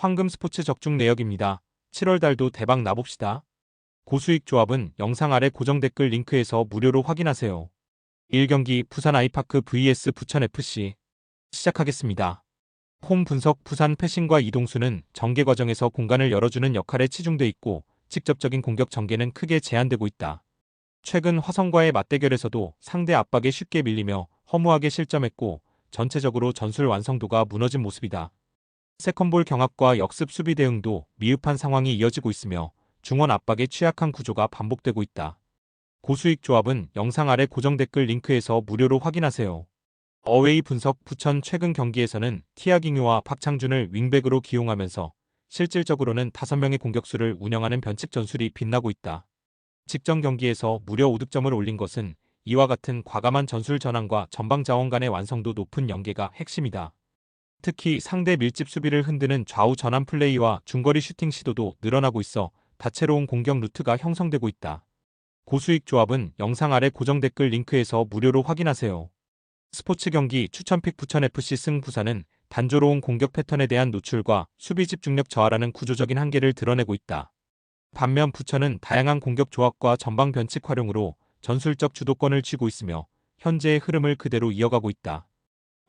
황금 스포츠 적중 내역입니다. 7월 달도 대박 나봅시다. 고수익 조합은 영상 아래 고정 댓글 링크에서 무료로 확인하세요. 1경기 부산 아이파크 vs 부천FC 시작하겠습니다. 홈 분석 부산 패싱과 이동수는 전개 과정에서 공간을 열어주는 역할에 치중돼 있고 직접적인 공격 전개는 크게 제한되고 있다. 최근 화성과의 맞대결에서도 상대 압박에 쉽게 밀리며 허무하게 실점했고 전체적으로 전술 완성도가 무너진 모습이다. 세컨볼 경합과 역습 수비 대응도 미흡한 상황이 이어지고 있으며 중원 압박에 취약한 구조가 반복되고 있다. 고수익 조합은 영상 아래 고정 댓글 링크에서 무료로 확인하세요. 어웨이 분석 부천 최근 경기에서는 티아깅유와 박창준을 윙백으로 기용하면서 실질적으로는 5명의 공격수를 운영하는 변칙 전술이 빛나고 있다. 직전 경기에서 무려 5득점을 올린 것은 이와 같은 과감한 전술 전환과 전방 자원 간의 완성도 높은 연계가 핵심이다. 특히 상대 밀집 수비를 흔드는 좌우 전환 플레이와 중거리 슈팅 시도도 늘어나고 있어 다채로운 공격 루트가 형성되고 있다. 고수익 조합은 영상 아래 고정 댓글 링크에서 무료로 확인하세요. 스포츠 경기 추천픽 부천FC 승 부산은 단조로운 공격 패턴에 대한 노출과 수비 집중력 저하라는 구조적인 한계를 드러내고 있다. 반면 부천은 다양한 공격 조합과 전방 변칙 활용으로 전술적 주도권을 쥐고 있으며 현재의 흐름을 그대로 이어가고 있다.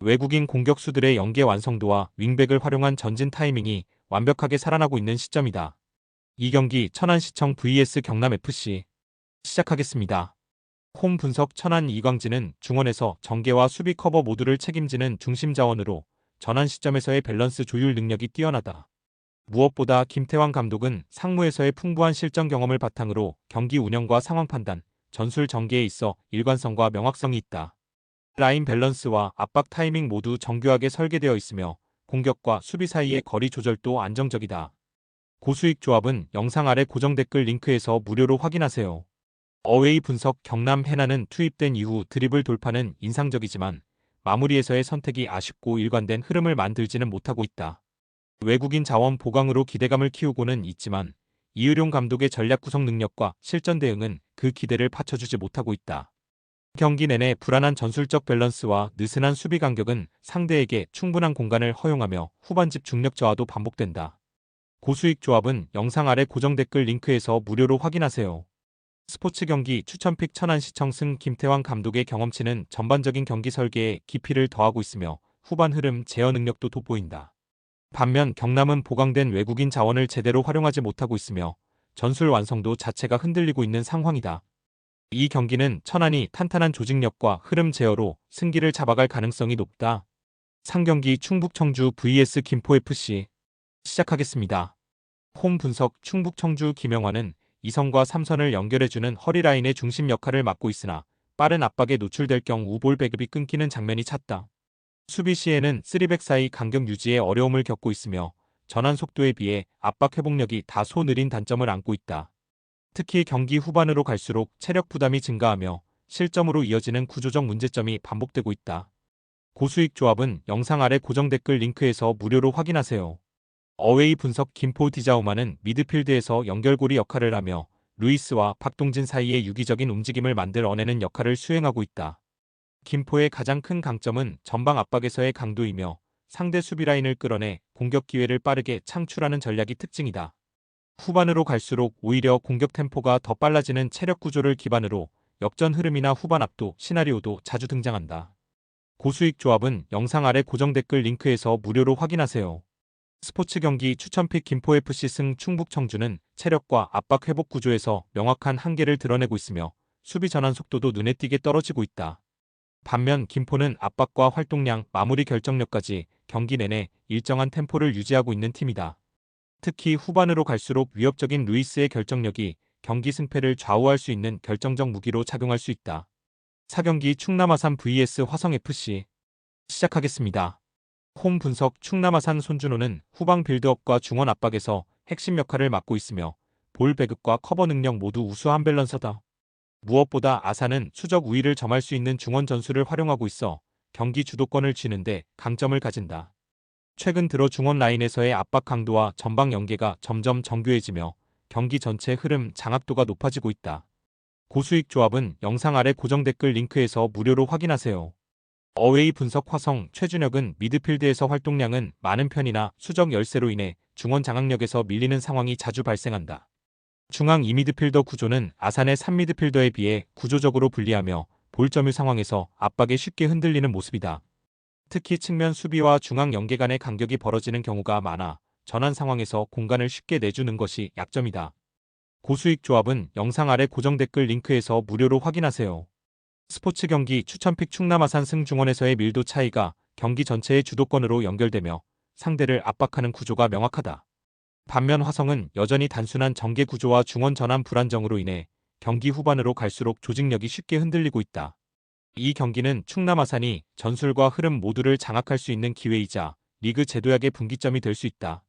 외국인 공격수들의 연계 완성도와 윙백을 활용한 전진 타이밍이 완벽하게 살아나고 있는 시점이다. 이 경기 천안시청 vs 경남FC 시작하겠습니다. 홈 분석 천안 이광진은 중원에서 전개와 수비 커버 모두를 책임지는 중심 자원으로 전환 시점에서의 밸런스 조율 능력이 뛰어나다. 무엇보다 김태환 감독은 상무에서의 풍부한 실전 경험을 바탕으로 경기 운영과 상황 판단, 전술 전개에 있어 일관성과 명확성이 있다. 라인 밸런스와 압박 타이밍 모두 정교하게 설계되어 있으며 공격과 수비 사이의 거리 조절도 안정적이다. 고수익 조합은 영상 아래 고정 댓글 링크에서 무료로 확인하세요. 어웨이 분석 경남 해나는 투입된 이후 드리블 돌파는 인상적이지만 마무리에서의 선택이 아쉽고 일관된 흐름을 만들지는 못하고 있다. 외국인 자원 보강으로 기대감을 키우고는 있지만 이의룡 감독의 전략 구성 능력과 실전 대응은 그 기대를 받쳐주지 못하고 있다. 경기 내내 불안한 전술적 밸런스와 느슨한 수비 간격은 상대에게 충분한 공간을 허용하며 후반 집 중력 저하도 반복된다. 고수익 조합은 영상 아래 고정 댓글 링크에서 무료로 확인하세요. 스포츠 경기 추천픽 천안 시청 승 김태환 감독의 경험치는 전반적인 경기 설계에 깊이를 더하고 있으며 후반 흐름 제어 능력도 돋보인다. 반면 경남은 보강된 외국인 자원을 제대로 활용하지 못하고 있으며 전술 완성도 자체가 흔들리고 있는 상황이다. 이 경기는 천안이 탄탄한 조직력과 흐름 제어로 승기를 잡아갈 가능성이 높다. 상경기 충북 청주 vs 김포FC 시작하겠습니다. 홈 분석 충북 청주 김영환은 2선과 3선을 연결해주는 허리라인의 중심 역할을 맡고 있으나 빠른 압박에 노출될 경우 볼 배급이 끊기는 장면이 찼다. 수비 시에는 3백 사이 간격 유지에 어려움을 겪고 있으며 전환 속도에 비해 압박 회복력이 다소 느린 단점을 안고 있다. 특히 경기 후반으로 갈수록 체력 부담이 증가하며 실점으로 이어지는 구조적 문제점이 반복되고 있다. 고수익 조합은 영상 아래 고정 댓글 링크에서 무료로 확인하세요. 어웨이 분석 김포 디자우마는 미드필드에서 연결고리 역할을 하며 루이스와 박동진 사이의 유기적인 움직임을 만들어내는 역할을 수행하고 있다. 김포의 가장 큰 강점은 전방 압박에서의 강도이며 상대 수비 라인을 끌어내 공격 기회를 빠르게 창출하는 전략이 특징이다. 후반으로 갈수록 오히려 공격 템포가 더 빨라지는 체력 구조를 기반으로 역전 흐름이나 후반 압도 시나리오도 자주 등장한다. 고수익 조합은 영상 아래 고정 댓글 링크에서 무료로 확인하세요. 스포츠 경기 추천픽 김포FC 승 충북 청주는 체력과 압박 회복 구조에서 명확한 한계를 드러내고 있으며 수비 전환 속도도 눈에 띄게 떨어지고 있다. 반면 김포는 압박과 활동량, 마무리 결정력까지 경기 내내 일정한 템포를 유지하고 있는 팀이다. 특히 후반으로 갈수록 위협적인 루이스의 결정력이 경기 승패를 좌우할 수 있는 결정적 무기로 작용할 수 있다. 4경기 충남 아산 vs 화성FC 시작하겠습니다. 홈 분석 충남아산 손준호는 후방 빌드업과 중원 압박에서 핵심 역할을 맡고 있으며 볼 배급과 커버 능력 모두 우수한 밸런서다. 무엇보다 아산은 수적 우위를 점할 수 있는 중원 전술을 활용하고 있어 경기 주도권을 쥐는데 강점을 가진다. 최근 들어 중원 라인에서의 압박 강도와 전방 연계가 점점 정교해지며 경기 전체 흐름 장악도가 높아지고 있다. 고수익 조합은 영상 아래 고정 댓글 링크에서 무료로 확인하세요. 어웨이 분석 화성 최준혁은 미드필드에서 활동량은 많은 편이나 수적 열세로 인해 중원 장악력에서 밀리는 상황이 자주 발생한다. 중앙 2미드필더 구조는 아산의 3미드필더에 비해 구조적으로 불리하며 볼점유 상황에서 압박에 쉽게 흔들리는 모습이다. 특히 측면 수비와 중앙 연계 간의 간격이 벌어지는 경우가 많아 전환 상황에서 공간을 쉽게 내주는 것이 약점이다. 고수익 조합은 영상 아래 고정 댓글 링크에서 무료로 확인하세요. 스포츠 경기 추천픽 충남 아산 승중원에서의 밀도 차이가 경기 전체의 주도권으로 연결되며 상대를 압박하는 구조가 명확하다. 반면 화성은 여전히 단순한 전개 구조와 중원 전환 불안정으로 인해 경기 후반으로 갈수록 조직력이 쉽게 흔들리고 있다. 이 경기는 충남 아산이 전술과 흐름 모두를 장악할 수 있는 기회이자 리그 제도약의 분기점이 될 수 있다.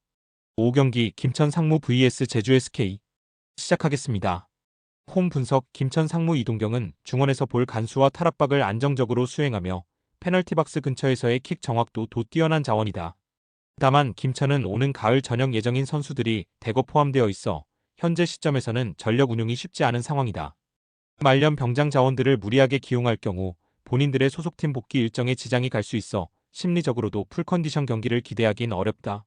5경기 김천 상무 vs 제주 SK 시작하겠습니다. 홈 분석 김천 상무 이동경은 중원에서 볼 간수와 탈압박을 안정적으로 수행하며 페널티 박스 근처에서의 킥 정확도도 뛰어난 자원이다. 다만 김천은 오는 가을 전역 예정인 선수들이 대거 포함되어 있어 현재 시점에서는 전력 운용이 쉽지 않은 상황이다. 말년 병장 자원들을 무리하게 기용할 경우 본인들의 소속팀 복귀 일정에 지장이 갈 수 있어 심리적으로도 풀컨디션 경기를 기대하긴 어렵다.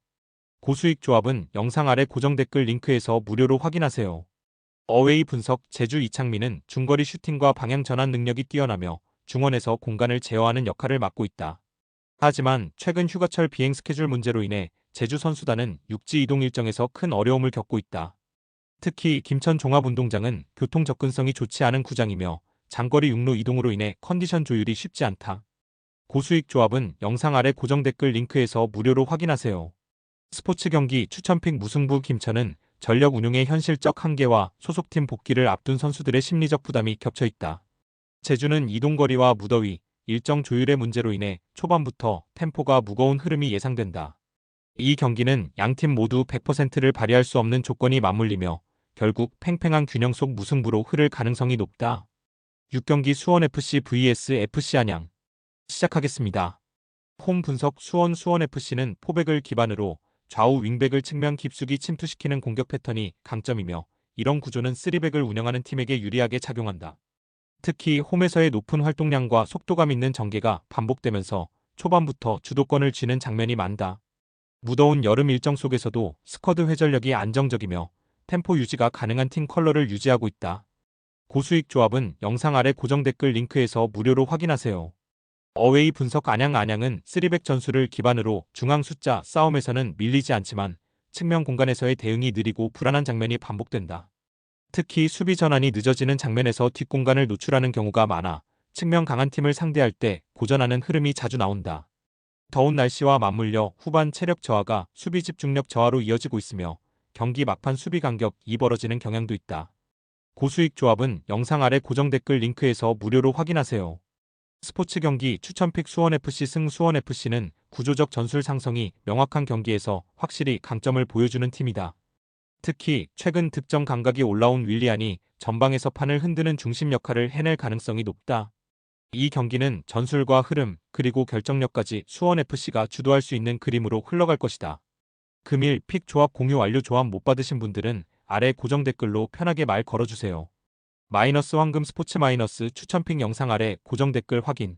고수익 조합은 영상 아래 고정 댓글 링크에서 무료로 확인하세요. 어웨이 분석 제주 이창민은 중거리 슈팅과 방향 전환 능력이 뛰어나며 중원에서 공간을 제어하는 역할을 맡고 있다. 하지만 최근 휴가철 비행 스케줄 문제로 인해 제주 선수단은 육지 이동 일정에서 큰 어려움을 겪고 있다. 특히 김천 종합운동장은 교통 접근성이 좋지 않은 구장이며 장거리 육로 이동으로 인해 컨디션 조율이 쉽지 않다. 고수익 조합은 영상 아래 고정 댓글 링크에서 무료로 확인하세요. 스포츠 경기 추천픽 무승부 김천은 전력 운용의 현실적 한계와 소속팀 복귀를 앞둔 선수들의 심리적 부담이 겹쳐 있다. 제주는 이동거리와 무더위, 일정 조율의 문제로 인해 초반부터 템포가 무거운 흐름이 예상된다. 이 경기는 양팀 모두 100%를 발휘할 수 없는 조건이 맞물리며 결국 팽팽한 균형 속 무승부로 흐를 가능성이 높다. 6경기 수원FC vs FC 안양 시작하겠습니다. 홈 분석 수원 수원FC는 포백을 기반으로 좌우 윙백을 측면 깊숙이 침투시키는 공격 패턴이 강점이며 이런 구조는 3백을 운영하는 팀에게 유리하게 작용한다. 특히 홈에서의 높은 활동량과 속도감 있는 전개가 반복되면서 초반부터 주도권을 쥐는 장면이 많다. 무더운 여름 일정 속에서도 스쿼드 회전력이 안정적이며 템포 유지가 가능한 팀 컬러를 유지하고 있다. 고수익 조합은 영상 아래 고정 댓글 링크에서 무료로 확인하세요. 어웨이 분석 안양 안양은 3백 전술을 기반으로 중앙 숫자 싸움에서는 밀리지 않지만 측면 공간에서의 대응이 느리고 불안한 장면이 반복된다. 특히 수비 전환이 늦어지는 장면에서 뒷공간을 노출하는 경우가 많아 측면 강한 팀을 상대할 때 고전하는 흐름이 자주 나온다. 더운 날씨와 맞물려 후반 체력 저하가 수비 집중력 저하로 이어지고 있으며 경기 막판 수비 간격이 벌어지는 경향도 있다. 고수익 조합은 영상 아래 고정 댓글 링크에서 무료로 확인하세요. 스포츠 경기 추천픽 수원FC 승 수원FC는 구조적 전술 상성이 명확한 경기에서 확실히 강점을 보여주는 팀이다. 특히 최근 득점 감각이 올라온 윌리안이 전방에서 판을 흔드는 중심 역할을 해낼 가능성이 높다. 이 경기는 전술과 흐름 그리고 결정력까지 수원FC가 주도할 수 있는 그림으로 흘러갈 것이다. 금일 픽 조합 공유 완료 조합 못 받으신 분들은 아래 고정 댓글로 편하게 말 걸어주세요. 마이너스 황금 스포츠 마이너스 추천 픽 영상 아래 고정 댓글 확인